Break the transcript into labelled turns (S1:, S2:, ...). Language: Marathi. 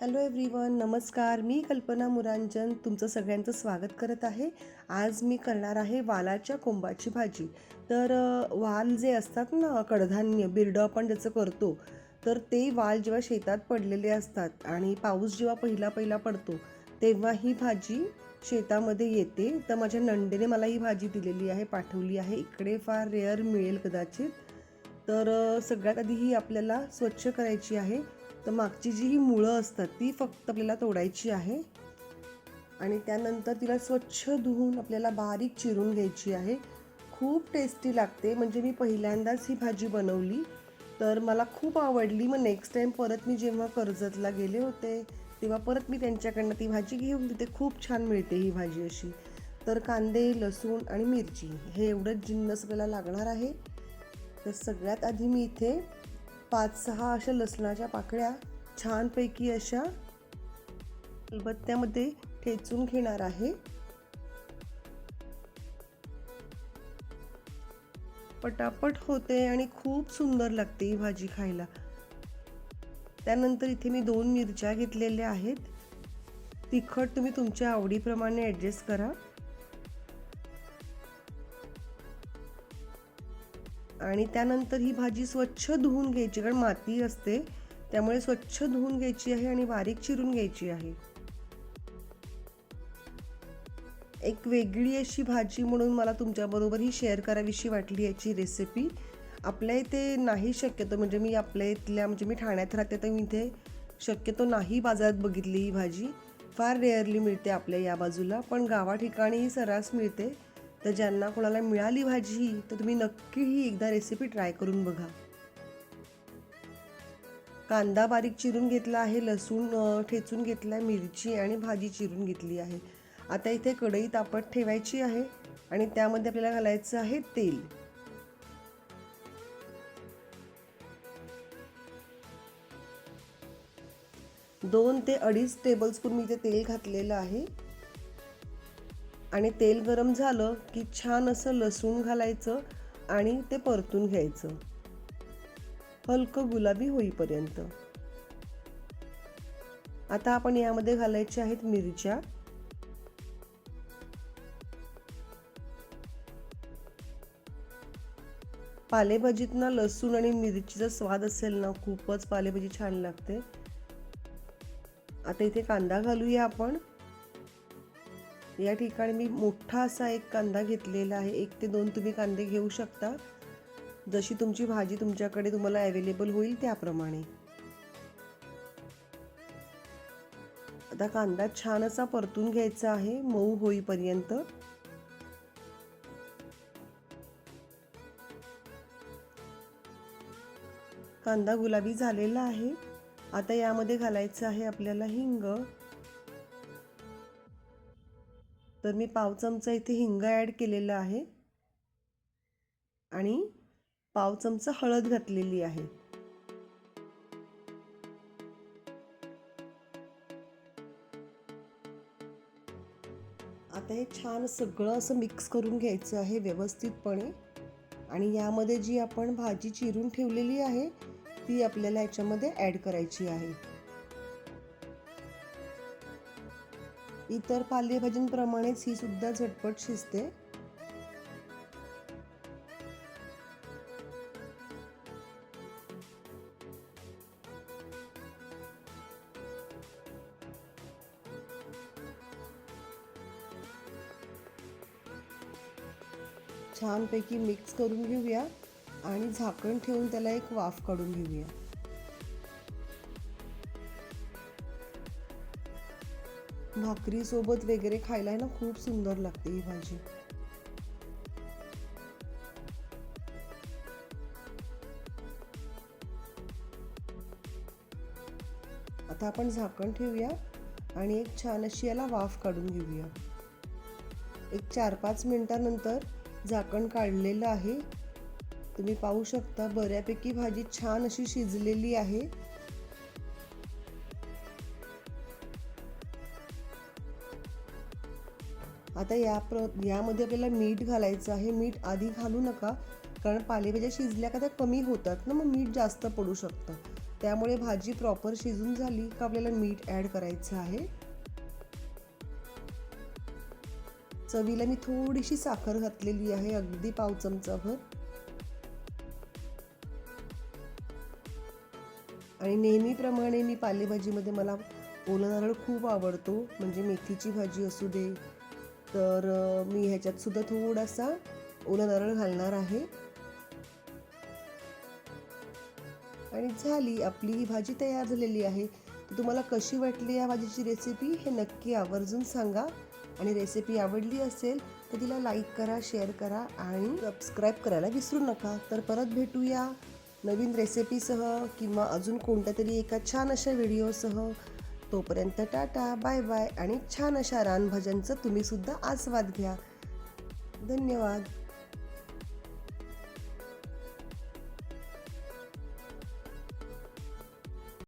S1: हॅलो एव्हरीवन नमस्कार. मी कल्पना मुरांजन तुमचं सगळ्यांचं स्वागत करत आहे. आज मी करणार आहे वालाच्या कोंबाची भाजी. तर वाल जे असतात ना कडधान्य बिरडं आपण ज्याचं करतो तर ते वाल जेव्हा शेतात पडलेले असतात आणि पाऊस जेव्हा पहिला पहिला पडतो तेव्हा ही भाजी शेतामध्ये येते. तर माझ्या नंदेने मला ही भाजी दिलेली आहे पाठवली आहे. इकडे फार रेअर मिळेल कदाचित. तर सगळ्यात आधी ही आपल्याला स्वच्छ करायची आहे. तर मागची जी ही मुळं असतात ती फक्त आपल्याला तोडायची आहे. आणि त्यानंतर तिला स्वच्छ धुवून आपल्याला बारीक चिरून घ्यायची आहे. खूप टेस्टी लागते. म्हणजे मी पहिल्यांदाच ही भाजी बनवली. तर मला खूप आवडली. मग नेक्स्ट टाईम परत मी जेव्हा कर्जतला गेले होते तेव्हा परत मी त्यांच्याकडनं ती भाजी घेऊन तिथे खूप छान मिळते ही भाजी अशी. तर कांदे लसूण आणि मिरची हे एवढंच जिन्नस आपल्याला लागणार आहे. तर सगळ्यात आधी मी इथे पाच सहा अशा लसणाच्या पाकळ्या छानपैकी अशा खलबत्त्यामध्ये ठेचून घेणार आहे. पटापट होते आणि खूप सुंदर लागते ही भाजी खायला. त्यानंतर इथे मी दोन मिरच्या घेतलेल्या आहेत. तिखट तुम्ही तुमच्या आवडीप्रमाणे ॲडजस्ट करा. आणि त्यानंतर ही भाजी स्वच्छ धुवून घ्यायची कारण माती असते त्यामुळे स्वच्छ धुवून घ्यायची आहे आणि बारीक चिरून घ्यायची आहे. एक वेगळी अशी भाजी म्हणून मला तुमच्याबरोबर ही शेअर करावीशी वाटली याची रेसिपी. आपल्या इथे नाही शक्यतो म्हणजे मी आपल्या इथल्या म्हणजे मी ठाण्यात राहते तर मी इथे शक्यतो नाही बाजारात बघितली ही भाजी. फार रेअरली मिळते आपल्या या बाजूला पण गावा ठिकाणी ही सर्रास मिळते. तर ज्यांना कोणाला मिळाली भाजी ही तर तुम्ही नक्की ही एकदा रेसिपी ट्राय करून बघा. कांदा बारीक चिरून घेतला आहे लसूण ठेचून घेतला आहे मिरची आणि भाजी चिरून घेतली आहे. आता इथे कढई तापत ठेवायची आहे आणि त्यामध्ये आपल्याला घालायचं आहे तेल. दोन ते अडीच टेबलस्पून मी इथे तेल घातलेलं आहे. आणि तेल गरम झालं की छान असं लसूण घालायचं आणि ते परतून घ्यायचं. हलकं गुलाबी होईपर्यंत. आता आपण यामध्ये घालायच्या आहेत मिरच्या. पालेभाजीत ना लसूण आणि मिरचीचा स्वाद असेल ना खूपच पालेभाजी छान लागते. आता इथे कांदा घालूया आपण. या ठिकाणी मी मोठा असा एक कांदा घेतलेला आहे. एक ते दोन तुम्ही कांदे घेऊ शकता. जशी तुमची भाजी तुमच्याकडे तुम्हाला अवेलेबल होईल त्याप्रमाणे. आता कांदा छान असा परतून घ्यायचा आहे. मऊ होईपर्यंत. कांदा गुलाबी झालेला आहे. आता यामध्ये घालायचं आहे आपल्याला हिंग. तर मी पाव चमचा इथे हिंग ॲड केलेला आहे. आणि पाव चमचा हळद घातलेली आहे. आता हे छान सगळं असं मिक्स करून घ्यायचं आहे व्यवस्थितपणे. आणि यामध्ये जी आपण भाजी चिरून ठेवलेली आहे ती आपल्याला याच्यामध्ये ॲड करायची आहे. इतर पालेभाजींप्रमाणेच ही सुद्धा झटपट शिजते. छानपैकी मिक्स करून घेऊया आणि झाकण ठेवून त्याला एक वाफ काढून घेऊया. भाकरी सोबत वगैरे खायला ना खूप सुंदर लागते ही भाजी. आता आपण झाकण ठेवूया आणि एक छान अशी याला वाफ काढून घेऊया. एक चार पाच मिनिटानंतर झाकण काढलेलं आहे. तुम्ही पाहू शकता बऱ्यापैकी भाजी छान अशी शिजलेली आहे. आता या प्र यामध्ये आपल्याला मीठ घालायचं आहे. मीठ आधी घालू नका कारण पालेभाज्या शिजल्या का त्या कमी होतात ना मग मीठ जास्त पडू शकतं. त्यामुळे भाजी प्रॉपर शिजून झाली का आपल्याला मीठ ॲड करायचं आहे. चवीला मी थोडीशी साखर घातलेली आहे अगदी पाव चमचाभर आणि नेहमीप्रमाणे मी पालेभाजीमध्ये मला ओला नारळ खूप आवडतो म्हणजे मेथीची भाजी असू दे तर मी ह्याच्यात सुद्धा थोडासा ओला नारळ घालणार आहे. आणि झाली आपली ही भाजी तयार झालेली आहे. तर तुम्हाला कशी वाटली या भाजीची रेसिपी हे नक्की आवर्जून सांगा. आणि रेसिपी आवडली असेल तर तिला लाईक करा शेअर करा आणि सबस्क्राईब करायला विसरू नका. तर परत भेटूया नवीन रेसिपीसह किंवा अजून कोणत्या तरी एका छान अशा व्हिडिओसह तोपर्यंत टाटा बाय बाय आणि छान अशा रानभजनचं तुम्हीसुद्धा आस्वाद घ्या. धन्यवाद.